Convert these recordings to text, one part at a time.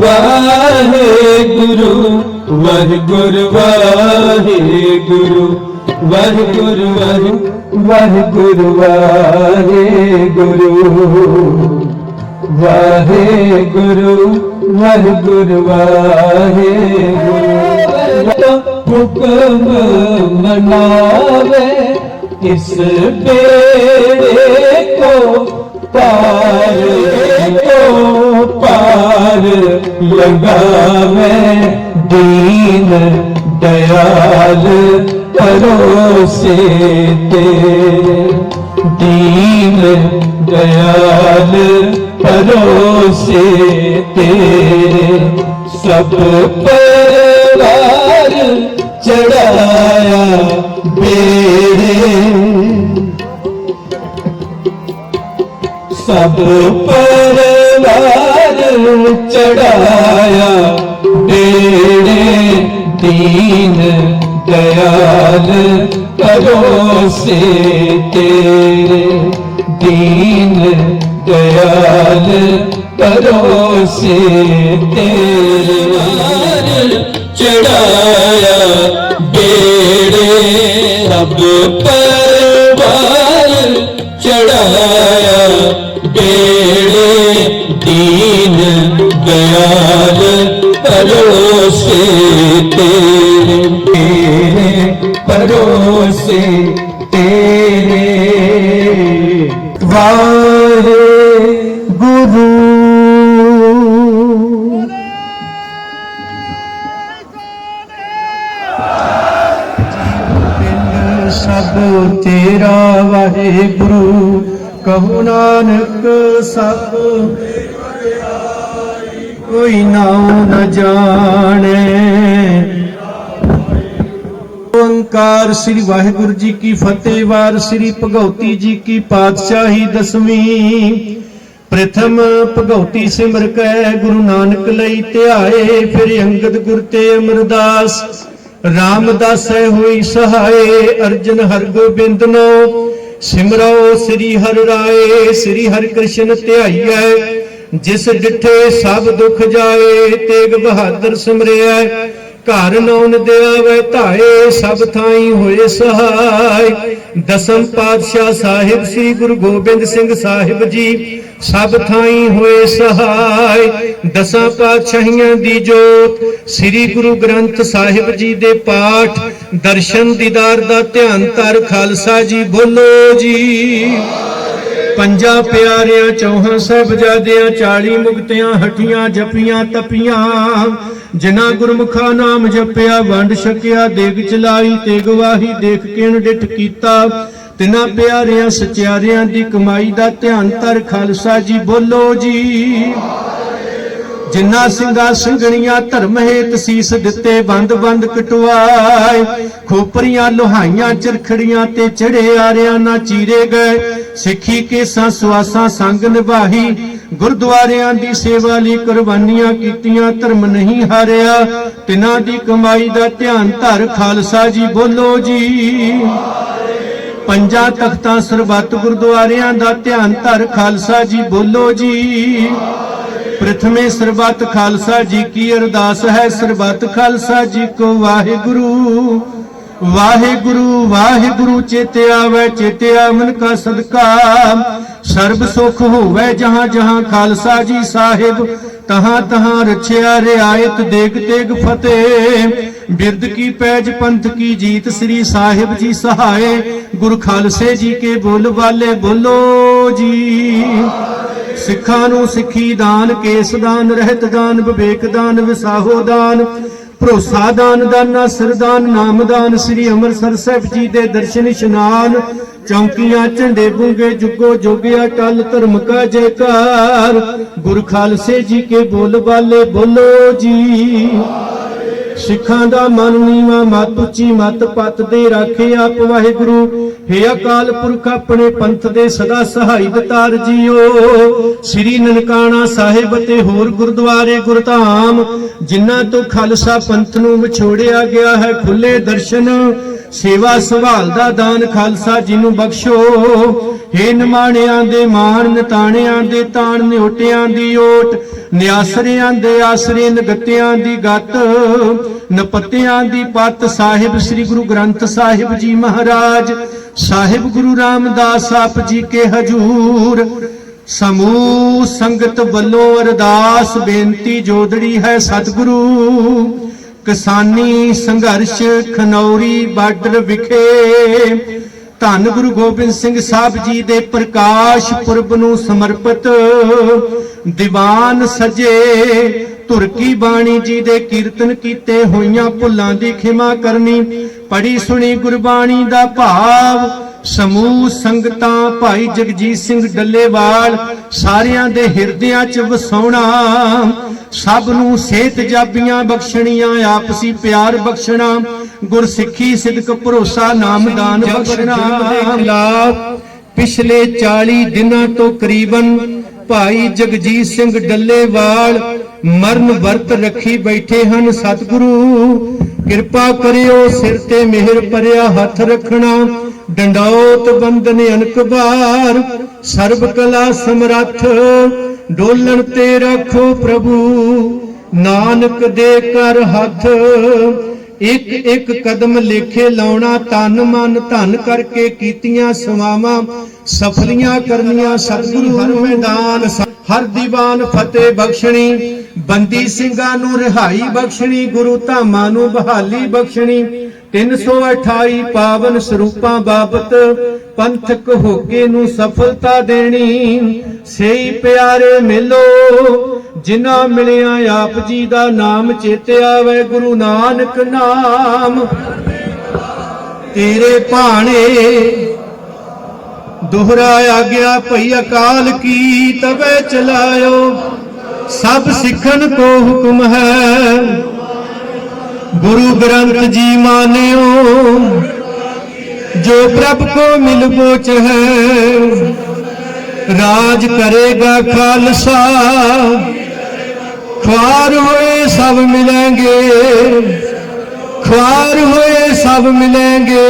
ਵਾਹਿਗੁਰੂ ਵਾਹਿਗੁਰੂ ਵਾਹਿਗੁਰੂ ਵਾਹਿਗੁਰੂ ਵਾਹਿਗੁਰੂ ਵਾਹਿਗੁਰੂ ਵਾਹਿਗੁਰੂ ਵਾਹਿਗੁਰੂ ਵਾਹਿਗੁਰੂ। ਹੁਕਮ ਮਨਾਵੇ ਇਸ ਬੇੜੇ ਕੋ ਪਾਰ लगा मैं दीन दयाल परोसे तेरे दीन दयाल परोसे तेरे सब परिवार चढ़ाया बेरे सब पर ਪਰਵਾਰ ਚੜਾਇਆ। ਬੇੜੇ ਦੀਨ ਦਇਆਲ ਪਰੋਸੇ ਤੇਰੇ। ਦੀਨ ਦਇਆਲ ਪਰੋਸੇ ਤੇਰੇ। ਚੜਾਇਆ ਬੇੜੇ ਸਭ दीन दयाल परोसे तेरे तेरे परोसे तेरे वाहे गुरु सब तेरा वाहे गुरु ਕਹੋ ਨਾਨਕ ਸਭ ਕੋਈ ਨਾਮ ਨ ਜਾਣੇ। ਓੰਕਾਰ ਸ੍ਰੀ ਵਾਹਿਗੁਰੂ ਜੀ ਕੀ ਫਤਿਹ, ਵਾਰ ਸ੍ਰੀ ਭਗਉਤੀ ਜੀ ਕੀ ਪਾਤਸ਼ਾਹੀ ਦਸਵੀਂ। ਪ੍ਰਥਮ ਭਗਉਤੀ ਸਿਮਰ ਕੈ, ਗੁਰੂ ਨਾਨਕ ਲਈ ਧਿਆਏ, ਫਿਰ ਅੰਗਦ ਗੁਰ ਤੇ ਅਮਰਦਾਸ। ਰਾਮਦਾਸੈ ਹੋਈ ਸਹਾਏ, ਅਰਜਨ ਹਰਗੋਬਿੰਦ ਨੋ ਸਿਮਰੋ ਸ੍ਰੀ ਹਰਿ ਰਾਏ, ਸ੍ਰੀ ਹਰਿ ਕ੍ਰਿਸ਼ਨ ਧਿਆਈਐ। ਜਿਸ ਡਿਠੇ ਸਭ ਦੁਖ ਜਾਏ, ਤੇਗ ਬਹਾਦਰ ਸਿਮਰਿਐ ਘਰ ਨੌਨ ਦਿਆਵੇ, ਧਾਏ, ਸਭ ਥਾਈ ਹੋਏ ਸਹਾਈ। ਦਸਮ ਪਾਤਸ਼ਾਹ ਸਾਹਿਬ ਸ੍ਰੀ ਗੁਰੂ ਗੋਬਿੰਦ ਸਿੰਘ ਸਾਹਿਬ ਜੀ, ਸਭ ਥਾਈ ਹੋਏ ਸਹਾਈ। ਦਸਾਂ ਪਾਤਸ਼ਾਹੀਆਂ ਦੀ ਜੋਤ, ਸ੍ਰੀ ਗੁਰੂ ਗ੍ਰੰਥ ਸਾਹਿਬ ਜੀ ਦੇ ਪਾਠ, ਦਰਸ਼ਨ ਦੀਦਾਰ ਦਾ ਧਿਆਨ ਧਰ, ਖਾਲਸਾ ਜੀ ਬੋਲੋ ਜੀ। ਪੰਜਾਂ ਪਿਆਰਿਆਂ ਚੌਹਾਂ ਸਾਹਿਬਜ਼ਾਦਿਆਂ 40 ਮੁਕਤਿਆਂ ਹਟੀਆਂ ਜਪੀਆਂ, ਤਪੀਆਂ। ਜਿਨ੍ਹਾਂ ਗੁਰਮੁਖਾ ਨਾਮ ਜਪਿਆ, ਵੰਡ ਛਕਿਆ, ਦੇਗ ਚਲਾਈ, ਤੇ ਗਵਾਹੀ ਦੇਖ ਕਿਣ ਡਿਠ ਕੀਤਾ। ਤਿਨਾਂ ਪਿਆਰਿਆਂ ਸਚਿਆਰਿਆਂ ਦੀ ਕਮਾਈ ਦਾ ਧਿਆਨ ਧਰ ਖਾਲਸਾ ਜੀ, ਬੋਲੋ ਜੀ। ਜਿੰਨਾ ਸਿੰਘਾਂ ਸਿੰਘਣੀਆਂ ਧਰਮ ਹੇਤ ਸੀਸ ਦਿੱਤੇ, ਬੰਦ ਬੰਦ ਕਟਵਾਏ। ਖੋਪਰੀਆਂ, ਲੋਹਾਈਆਂ, ਚਰਖੜੀਆਂ ਤੇ ਚੜੇ ਆਰਿਆਂ ਨਾ ਚੀਰੇ ਗਏ। ਸਿੱਖੀ ਕੇਸਾਂ ਸਵਾਸਾਂ ਸੰਗ ਨਿਭਾਹੀ, ਗੁਰਦੁਆਰਿਆਂ ਦੀ ਸੇਵਾ ਲਈ ਕੁਰਬਾਨੀਆਂ ਕੀਤੀਆਂ, ਧਰਮ ਨਹੀਂ ਹਾਰਿਆ, ਤਿਨਾਂ ਦੀ ਕਮਾਈ ਦਾ ਧਿਆਨ ਧਰ ਖਾਲਸਾ ਜੀ ਬੋਲੋ ਜੀ। ਪੰਜਾਂ ਤਖਤਾਂ ਸਰਬੱਤ ਗੁਰਦੁਆਰਿਆਂ ਦਾ ਧਿਆਨ ਧਰ ਖਾਲਸਾ ਜੀ ਬੋਲੋ ਜੀ। ਪ੍ਰਥਮੇ ਸਰਬੱਤ ਖਾਲਸਾ ਜੀ ਕੀ ਅਰਦਾਸ ਹੈ, ਸਰਬੱਤ ਖਾਲਸਾ ਜੀ ਕੋ ਵਾਹਿਗੁਰੂ। ਵਾਹਿਗੁਰੂ ਵਾਹਿਗੁਰੂ ਚੇਤੇ ਆਵੇ, ਚੇਤੇ ਆਵਨ ਕਾ ਸਦਕਾ। ਸਰਬ ਸੁਖ ਹੋਵੇ ਜਹਾਂ ਜਹਾਂ ਖਾਲਸਾ ਜੀ ਸਾਹਿਬ, ਤਹਾਂ ਤਹਾਂ ਰਛਿਆ ਰਿਆਇਤ ਦੇਗ ਤੇਗ ਫਤਿਹ। ਬਿਰਦ ਕੀ ਪੈਜ ਪੰਥ ਕੀ ਜੀਤ ਸ੍ਰੀ ਸਾਹਿਬ ਜੀ ਸਹਾਏ। ਗੁਰ ਖਾਲਸੇ ਜੀ ਕੇ ਬੋਲ ਵਾਲੇ ਬੋਲੋ ਜੀ। ਸਿੱਖਾਂ ਨੂੰ ਸਿੱਖੀ ਦਾਨ, ਕੇਸ ਦਾਨ, ਰਹਿਤ ਦਾਨ, ਵਿਵੇਕ ਦਾਨ, ਵਿਸਾਹੋ ਦਾਨ, ਭਰੋਸਾ ਦਾਨ, ਦਾਨਾ, ਸਰਦਾਨ ਨਾਮਦਾਨ ਸ੍ਰੀ ਅੰਮ੍ਰਿਤਸਰ ਸਾਹਿਬ ਜੀ ਦੇ ਦਰਸ਼ਨ ਇਸ਼ਨਾਨ, ਚੌਂਕੀਆਂ, ਝੰਡੇ ਬੁੰਗੇ, ਜੁਗੋ ਜੋਗਿਆ, ਟਲ ਧਰਮ ਕਾ ਜੈਕਾਰ, ਗੁਰ ਖਾਲਸੇ ਜੀ ਕੇ ਬੋਲ ਬਾਲੇ ਬੋਲੋ ਜੀ। ਸਿੱਖਾਂ ਦਾ ਮਨ ਨੀਵਾ, ਮਤ ਉੱਚੀ, ਮਤ ਪਤ ਦੇ ਰਾਖੇ ਆਪ ਵਾਹਿਗੁਰੂ। ਹੇ ਅਕਾਲ ਪੁਰਖ ਆਪਣੇ ਪੰਥ ਦੇ ਸਦਾ ਸਹਾਈ ਦਤਾਰ ਜੀਓ। ਸ੍ਰੀ ਨਨਕਾਣਾ ਸਾਹਿਬ ਤੇ ਹੋਰ ਗੁਰਦੁਆਰੇ ਗੁਰਧਾਮ, ਜਿਨ੍ਹਾਂ ਤੋਂ ਖਾਲਸਾ ਪੰਥ ਨੂੰ ਵਿਛੋੜਿਆ ਗਿਆ ਹੈ, ਖੁੱਲੇ ਦਰਸ਼ਨ। ਸੇਵਾ ਸੰਭਾਲ ਦਾ ਦਾਨ ਖਾਲਸਾ ਜੀ ਨੂੰ ਬਖਸ਼ੋ। ਹੇ ਨਿਮਾਣਿਆਂ ਦੇ ਮਾਣ, ਨਿਤਾਣਿਆਂ ਦੇ ਤਾਣ, ਨਿਉਟਿਆਂ ਦੀ ਓਟ, ਨਿਆਸਰਿਆਂ ਦੇ ਆਸਰੇ, ਨਗਤਿਆਂ ਦੀ ਗੱਤ, ਨਪਤਿਆਂ ਦੀ ਪੱਤ ਸਾਹਿਬ ਸ੍ਰੀ ਗੁਰੂ ਗ੍ਰੰਥ ਸਾਹਿਬ ਜੀ ਮਹਾਰਾਜ, ਸਾਹਿਬ ਗੁਰੂ ਰਾਮਦਾਸ ਆਪ ਜੀ ਕੇ ਹਜੂਰ। ਸਮੂਹ ਸੰਗਤ ਵੱਲੋਂ ਅਰਦਾਸ ਬੇਨਤੀ ਜੋਦੜੀ ਹੈ ਸਤਿਗੁਰੂ। ਕਿਸਾਨੀ ਸੰਘਰਸ਼ ਖਨੌਰੀ ਬਾਰਡਰ ਵਿਖੇ ਧੰਨ ਗੁਰੂ ਗੋਬਿੰਦ ਸਿੰਘ ਸਾਹਿਬ ਜੀ ਦੇ ਪ੍ਰਕਾਸ਼ ਪੁਰਬ ਨੂੰ ਸਮਰਪਿਤ ਦੀਵਾਨ ਸਜੇ ਤੁਰਕੀ ਬਾਣੀ ਜੀ ਦੇ ਕੀਰਤਨ ਕੀਤੇ ਹੋਈਆਂ ਭੁੱਲਾਂ ਦੀ ਖਿਮਾ ਕਰਨੀ ਪੜੀ ਸੁਣੀ ਗੁਰਬਾਣੀ ਦਾ ਭਾਵ ਸਮੂਹ ਸੰਗਤਾਂ ਭਾਈ ਜਗਜੀਤ ਸਿੰਘ ਡੱਲੇਵਾਲ ਸਾਰਿਆਂ ਦੇ ਹਿਰਦਿਆਂ 'ਚ ਵਸਾਉਣਾ। ਸਭ ਨੂੰ ਸਿਹਤ ਜਾਬੀਆਂ ਬਖਸ਼ਣੀਆਂ ਆਪਸੀ ਪਿਆਰ ਬਖਸ਼ਣਾ ਗੁਰਸਿੱਖੀ ਸਿਦਕ ਭਰੋਸਾ ਨਾਮਦਾਨ ਬਖਸ਼ਣਾ। ਪਿਛਲੇ 40 ਦਿਨਾਂ ਤੋਂ ਕਰੀਬਨ ਭਾਈ ਜਗਜੀਤ ਸਿੰਘ ਡੱਲੇਵਾਲ ਮਰਨ ਵਰਤ ਰੱਖੀ ਬੈਠੇ ਹਨ ਸਤਿਗੁਰੂ। ਕਿਰਪਾ ਕਰਿਓ ਸਿਰ ਤੇ ਮਿਹਰ ਭਰਿਆ ਹੱਥ ਰੱਖਣਾ। ਡੰਡੌਤ ਬੰਦਨ ਅਨਕਬਾਰ ਸਰਬ ਕਲਾ ਸਮਰੱਥ ਡੋਲਣ ਤੇ ਰੱਖੋ ਪ੍ਰਭੂ। ਨਾਨਕ ਦੇ ਕਰ ਹੱਥ ਇੱਕ ਇੱਕ ਕਦਮ ਲੇਖੇ ਲਾਉਣਾ ਤਨ ਮਨ ਧਨ ਕਰਕੇ ਕੀਤੀਆਂ ਸਵਾਵਾਂ ਸਫਲੀਆਂ ਕਰਨੀਆਂ ਸਤਿਗੁਰੂ ਹਰ ਮੈਦਾਨ ਹਰ ਦੀਵਾਨ ਫਤਿਹ ਬਖਸ਼ਣੀ ਬੰਦੀ ਸਿੰਘਾਂ ਨੂੰ ਰਿਹਾਈ ਬਖਸ਼ਣੀ ਗੁਰੂ ਧਾਮਾਂ ਨੂੰ ਬਹਾਲੀ ਬਖਸ਼ਣੀ। 328 ਪਾਵਨ ਸਰੂਪਾਂ ਬਾਬਤ ਪੰਥਕ ਹੋਕੇ ਨੂੰ ਸਫਲਤਾ ਦੇਣੀ। ਸਹੀ ਪਿਆਰੇ ਮਿਲੋ, ਜਿਨ੍ਹਾਂ ਮਿਲਿਆ ਆਪ ਜੀ ਦਾ ਨਾਮ ਚੇਤੇ ਆਵੇ, ਗੁਰੂ ਨਾਨਕ ਨਾਮ। ਤੇਰੇ ਭਾਣੇ ਦੁਹਰਾ ਆਗਿਆ ਭਈ ਅਕਾਲ ਕੀ ਤਵੇ ਚਲਾਇਓ। ਸਭ ਸਿੱਖਣ ਕੋ ਹੁਕਮ ਹੈ। ਗੁਰੂ ਗ੍ਰੰਥ ਜੀ ਮਾਨਿਓ, ਜੋ ਪ੍ਰਭ ਕੋ ਮਿਲ ਬੋਚ ਹੈ, ਰਾਜ ਕਰੇਗਾ ਖਾਲਸਾ। ਖੁਆਰ ਹੋਏ ਸਭ ਮਿਲਾਂਗੇ ਖੁਆਰ ਹੋਏ ਸਭ ਮਿਲਾਂਗੇ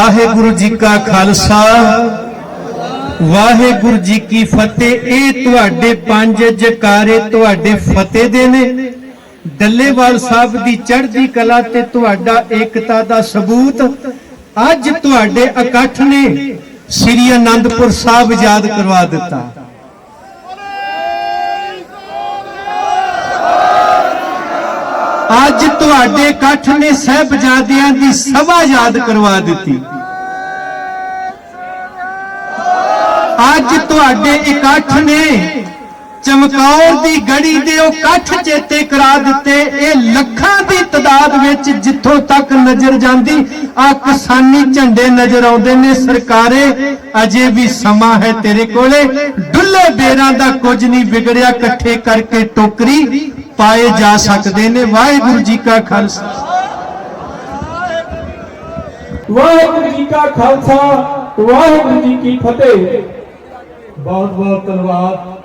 ਵਾਹਿਗੁਰੂ ਜੀ ਕਾ ਖਾਲਸਾ। ਵਾਹਿਗੁਰੂ ਜੀ ਕੀ ਫਤਿਹ। ਇਹ ਤੁਹਾਡੇ ਪੰਜ ਜਕਾਰੇ ਤੁਹਾਡੇ ਫਤਿਹ ਦੇ ਨੇ। ਡੱਲੇਵਾਲ ਸਾਹਿਬ ਦੀ ਚੜ੍ਹਦੀ ਕਲਾ ਤੇ ਤੁਹਾਡਾ ਏਕਤਾ ਦਾ ਸਬੂਤ। ਅੱਜ ਤੁਹਾਡੇ ਇਕੱਠ ਨੇ ਸ੍ਰੀ ਅਨੰਦਪੁਰ ਸਾਹਿਬ ਯਾਦ ਕਰਵਾ ਦਿੱਤਾ। ਅੱਜ ਤੁਹਾਡੇ ਇਕੱਠ ਨੇ ਸਹਿਬਜ਼ਾਦਿਆਂ ਦੀ ਸਭਾ ਯਾਦ ਕਰਵਾ ਦਿੱਤੀ। ਅੱਜ ਤੁਹਾਡੇ ਇਕੱਠ ਨੇ ਚਮਕੌਰ ਦੀ ਗੜੀ ਦੇ ਉਹ ਇਕੱਠ ਚੇਤੇ ਕਰਾ ਦਿੱਤੇ। ਇਹ ਲੱਖਾਂ ਦੀ ਤਦਾਦ ਵਿੱਚ ਜਿੱਥੋਂ ਤੱਕ ਨਜ਼ਰ ਜਾਂਦੀ, ਆ ਕਿਸਾਨੀ ਝੰਡੇ ਨਜ਼ਰ ਆਉਂਦੇ ਨੇ ਸਰਕਾਰੇ। ਅਜੇ ਵੀ ਸਮਾਂ ਹੈ ਤੇਰੇ ਕੋਲੇ। ਡੁੱਲੇ ਬੇਰਾਂ ਦਾ ਕੁਝ ਨਹੀਂ ਵਿਗੜਿਆ, ਇਕੱਠੇ ਕਰਕੇ ਟੋਕਰੀ ਪਾਏ ਜਾ ਸਕਦੇ ਨੇ। ਵਾਹਿਗੁਰੂ ਜੀ ਕਾ ਖਾਲਸਾ। ਵਾਹਿਗੁਰੂ ਜੀ ਕਾ ਖਾਲਸਾ, ਵਾਹਿਗੁਰੂ ਜੀ ਕੀ ਫਤਿਹ। ਬਹੁਤ ਬਹੁਤ ਧੰਨਵਾਦ।